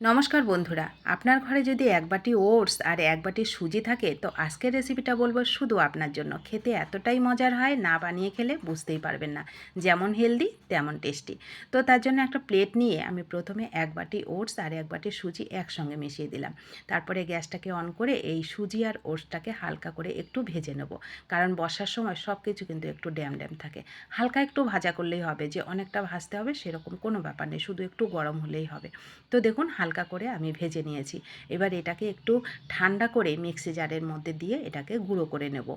নমস্কার বন্ধুরা, আপনার ঘরে যদি এক বাটি ওটস আর এক বাটি সুজি থাকে, তো আজকের রেসিপিটা বলব শুধু আপনার জন্য। খেতে এতটাই মজার হয়, না বানিয়ে খেলে বুঝতেই পারবেন না। যেমন হেলদি তেমন টেস্টি তো তার জন্য একটা প্লেট নিয়ে আমি প্রথমে এক বাটি ওটস আর এক বাটি সুজি একসঙ্গে মিশিয়ে দিলাম। তারপরে গ্যাসটাকে অন করে এই সুজি আর ওটসটাকে হালকা করে একটু ভেজে নেব। কারণ বর্ষার সময় সব কিছু কিন্তু একটু ড্যাম ড্যাম থাকে। হালকা একটু ভাজা করলেই হবে, যে অনেকটা ভাজতে হবে সেরকম কোনো ব্যাপার নেই, শুধু একটু গরম হলেই হবে। তো দেখুন হালকা করে আমি ভেজে নিয়েছি। এবার এটাকে একটু ঠান্ডা করে মিক্সি জারের মধ্যে দিয়ে এটাকে গুঁড়ো করে নেব।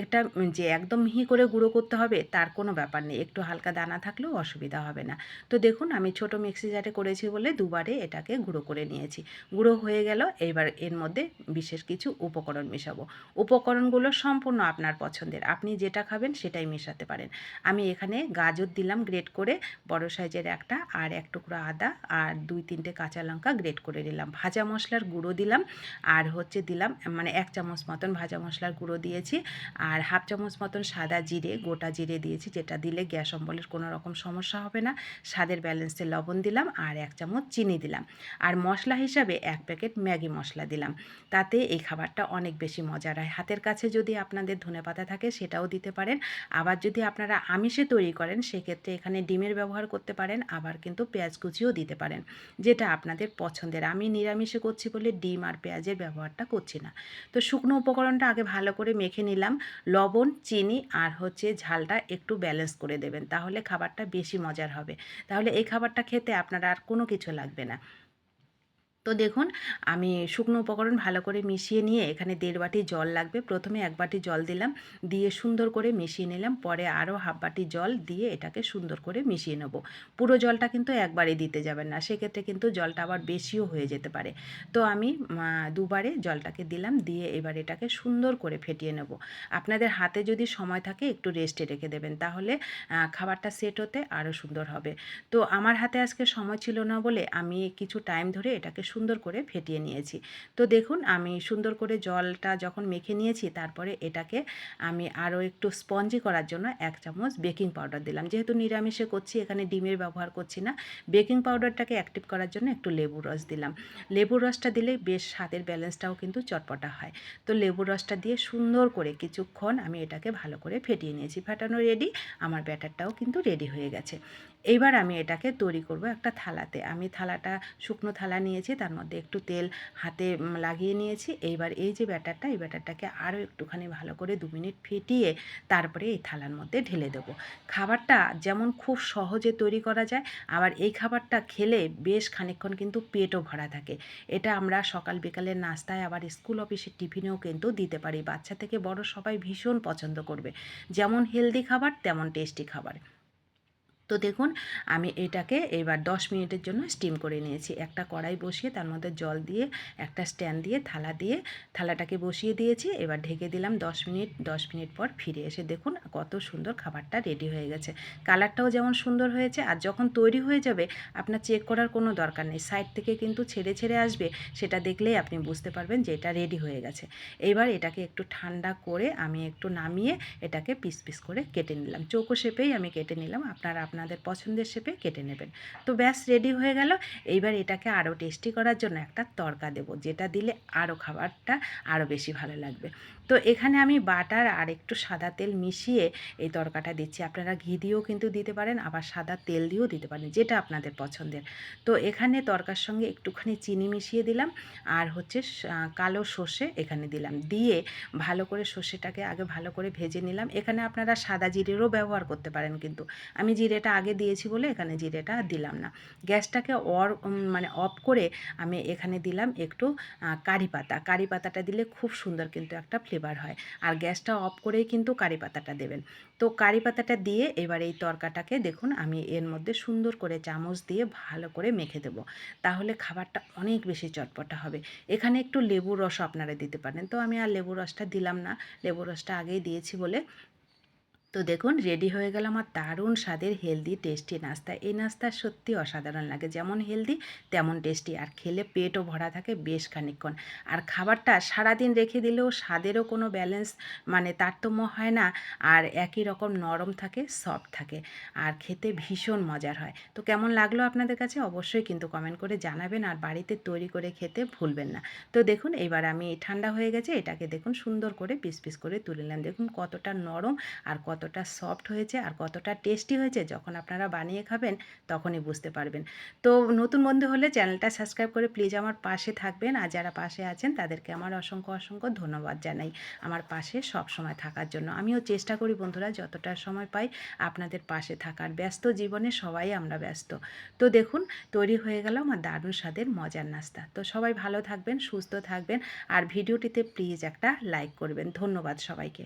এটা যে একদম মিহি করে গুঁড়ো করতে হবে তার কোনো ব্যাপার নেই। একটু হালকা দানা থাকলেও অসুবিধা হবে না। তো দেখুন, আমি ছোট মিক্সি জারে করেছি বলে দুবারে এটাকে গুঁড়ো করে নিয়েছি। গুঁড়ো হয়ে গেল, এবার এর মধ্যে বিশেষ কিছু উপকরণ মেশাবো। উপকরণগুলো সম্পূর্ণ আপনার পছন্দের। আপনি যেটা খাবেন সেটাই মেশাতে পারেন। আমি এখানে গাজর দিলাম, গ্রেট করে বড় সাইজের একটা আর এক টুকরো আদা আর দুই তিনটে কাঁচা লঙ্কা গ্রেট করে নিলাম। ভাজা মশলার গুঁড়ো দিলাম আর হচ্ছে দিলাম মানে এক চামচ মতন ভাজা মশলার গুঁড়ো দিয়েছি আর হাফ চামচ মতন সাদা জিরে, গোটা জিরে দিয়েছি, যেটা দিলে গ্যাস অম্বলের কোনো রকম সমস্যা হবে না। স্বাদের ব্যালেন্সে লবণ দিলাম আর এক চামচ চিনি দিলাম। আর মশলা হিসাবে এক প্যাকেট ম্যাগি মশলা দিলাম। তাতে এই খাবারটা অনেক বেশি মজার হয়। হাতের কাছে যদি আপনাদের ধনে পাতা থাকে সেটাও দিতে পারেন। আবার যদি আপনারা আমিষে তৈরি করেন, সেক্ষেত্রে এখানে ডিমের ব্যবহার করতে পারেন, আবার কিন্তু পেঁয়াজ কুচিও দিতে পারেন, যেটা আপনাদের পছন্দের। আমি নিরামিষে করছি বলে ডিম আর পেঁয়াজের ব্যবহারটা করছি না। তো শুকনো উপকরণটা আগে ভালো করে মেখে নিলাম। লবণ, চিনি আর হচ্ছে ঝালটা একটু ব্যালেন্স করে দেবেন। তাহলে খাবারটা বেশি মজার হবে। তাহলে এই খাবারটা খেতে আপনারা আর কোনো কিছু লাগবে না। তো দেখুন, আমি শুকনো উপকরণ ভালো করে মিশিয়ে নিয়ে এখানে দেড় বাটি জল লাগবে। প্রথমে এক বাটি জল দিলাম, দিয়ে সুন্দর করে মিশিয়ে নিলাম, পরে আরও হাফ বাটি জল দিয়ে এটাকে সুন্দর করে মিশিয়ে নেব। পুরো জলটা কিন্তু একবারে দিতে যাবেন না, সেক্ষেত্রে কিন্তু জলটা আবার বেশিও হয়ে যেতে পারে। তো আমি দুবারে জলটাকে দিলাম, দিয়ে এবার এটাকে সুন্দর করে ফেটিয়ে নেব। আপনাদের হাতে যদি সময় থাকে, একটু রেস্টে রেখে দেবেন, তাহলে খাবারটা সেট হতে আরও সুন্দর হবে। তো আমার হাতে আজকে সময় ছিল না বলে আমি কিছু টাইম ধরে এটাকে সুন্দর করে ফেটিয়ে নিয়েছি। তো দেখুন, আমি সুন্দর করে জলটা যখন মেখে নিয়েছি, তারপরে এটাকে আমি আরও একটু স্পঞ্জি করার জন্য এক চামচ বেকিং পাউডার দিলাম। যেহেতু নিরামিষে করছি, এখানে ডিমের ব্যবহার করছি না, বেকিং পাউডারটাকে অ্যাক্টিভ করার জন্য একটু লেবুর রস দিলাম। লেবুর রসটা দিলে বেশ স্বাদের ব্যালেন্সটাও কিন্তু চটপটা হয়। তো লেবুর রসটা দিয়ে সুন্দর করে কিছুক্ষণ আমি এটাকে ভালো করে ফেটিয়ে নিয়েছি। ফাটানো রেডি আমার ব্যাটারটাও কিন্তু রেডি হয়ে গেছে। এইবার আমি এটাকে তৈরি করব একটা থালাতে। আমি থালাটা, শুকনো থালা নিয়েছি তার মধ্যে একটু তেল হাতে লাগিয়ে নিয়েছি। এইবার এই যে ব্যাটারটা, এই ব্যাটারটাকে আরও একটুখানি ভালো করে দু মিনিট ফেটিয়ে তারপরে এই থালার মধ্যে ঢেলে দেবো। খাবারটা যেমন খুব সহজে তৈরি করা যায়, আবার এই খাবারটা খেলে বেশ খানিকক্ষণ কিন্তু পেটও ভরা থাকে। এটা আমরা সকাল বিকালের নাস্তায় আবার স্কুল অফিসের টিফিনেও কিন্তু দিতে পারি। বাচ্চা থেকে বড় সবাই ভীষণ পছন্দ করবে। যেমন হেলদি খাবার, তেমন টেস্টি খাবার। তো দেখুন, আমি এটাকে এবার দশ মিনিটের জন্য স্টিম করে নিয়েছি। একটা কড়াই বসিয়ে তার মধ্যে জল দিয়ে, একটা স্ট্যান্ড দিয়ে, থালা দিয়ে, থালাটাকে বসিয়ে দিয়েছি। এবার ঢেকে দিলাম দশ মিনিট দশ মিনিট পর ফিরে এসে দেখুন কত সুন্দর খাবারটা রেডি হয়ে গেছে। কালারটাও যেমন সুন্দর হয়েছে, আর যখন তৈরি হয়ে যাবে, আপনার চেক করার কোনো দরকার নেই। সাইড থেকে কিন্তু ছেড়ে ছেড়ে আসবে, সেটা দেখলেই আপনি বুঝতে পারবেন যে এটা রেডি হয়ে গেছে। এবার এটাকে একটু ঠান্ডা করে আমি একটু নামিয়ে এটাকে পিস পিস করে কেটে নিলাম। চৌকো শেপেই আমি কেটে নিলাম। আপনারা আপনাদের পছন্দের শেপে কেটে নেবেন। তো ব্যাস রেডি হয়ে গেল। এইবার এটাকে আরও টেস্টি করার জন্য একটা তরকা দেব, যেটা দিলে আরও খাবারটা আরও বেশি ভালো লাগবে। তো এখানে আমি বাটার আর একটু সাদা তেল মিশিয়ে এই তরকাটা দিচ্ছি। আপনারা ঘি দিয়েও কিন্তু দিতে পারেন, আবার সাদা তেল দিয়েও দিতে পারেন, যেটা আপনাদের পছন্দের। তো এখানে তরকার সঙ্গে একটুখানি চিনি মিশিয়ে দিলাম, আর হচ্ছে কালো সর্ষে এখানে দিলাম। দিয়ে ভালো করে সর্ষেটাকে আগে ভালো করে ভেজে নিলাম। এখানে আপনারা সাদা জিরেরও ব্যবহার করতে পারেন কিন্তু। আমি জিরেটা আগে দিয়েছি বলে এখানে জিরেটা দিলাম না। গ্যাসটাকে অর মানে অফ করে আমি এখানে দিলাম একটু কারি পাতা। কারি পাতাটা দিলে খুব সুন্দর কিন্তু একটা ফ্লেভার হয়। আর গ্যাসটা অফ করেই কিন্তু কারি পাতাটা দেবেন। তো কারি পাতাটা দিয়ে এবার এই তরকাটাকে দেখুন, আমি এর মধ্যে সুন্দর করে চামচ দিয়ে ভালো করে মেখে দেবো। তাহলে খাবারটা অনেক বেশি চটপটা হবে। এখানে একটু লেবুর রস আপনারা দিতে পারেন। তো আমি আর লেবুর রসটা দিলাম না। লেবুর রসটা আগেই দিয়েছি বলে তো দেখুন রেডি হয়ে গেল আমার দারুণ স্বাদের হেলদি টেস্টি নাস্তা। এই নাস্তা সত্যি অসাধারণ লাগে। যেমন হেলদি তেমন টেস্টি আর খেলে পেটও ভরা থাকে বেশ খানিকক্ষণ। আর খাবারটা সারাদিন রেখে দিলেও স্বাদেরও কোনো ব্যালেন্স মানে তারতম্য হয় না। আর একই রকম নরম থাকে সফট থাকে। আর খেতে ভীষণ মজার হয়। তো কেমন লাগল আপনাদের কাছে? অবশ্যই কিন্তু কমেন্ট করে জানাবেন। আর বাড়িতে তৈরি করে খেতে ভুলবেন না। তো দেখুন, এবার আমি ঠান্ডা হয়ে গেছে। এটাকে দেখুন সুন্দর করে পিস পিস করে তুলে নিলাম। দেখুন কতটা নরম আর কতটা সফট হয়েছে আর কতটা টেস্টি হয়েছে যখন আপনারা বানিয়ে খাবেন তখনই বুঝতে পারবেন। তো নতুন বন্ধু হলে চ্যানেলটা সাবস্ক্রাইব করে প্লিজ আমার পাশে থাকবেন। আর যারা পাশে আছেন তাদেরকে আমার অসংখ্য অসংখ্য ধন্যবাদ জানাই আমার পাশে সব সময় থাকার জন্য। আমিও চেষ্টা করি বন্ধুরা যতটা সময় পাই আপনাদের পাশে থাকার। ব্যস্ত জীবনে সবাই আমরা ব্যস্ত। তো দেখুন, তৈরি হয়ে গেল আমার দারুণ স্বাদের মজার নাস্তা। তো সবাই ভালো থাকবেন, সুস্থ থাকবেন আর ভিডিওটিতে প্লিজ একটা লাইক করবেন। ধন্যবাদ সবাইকে।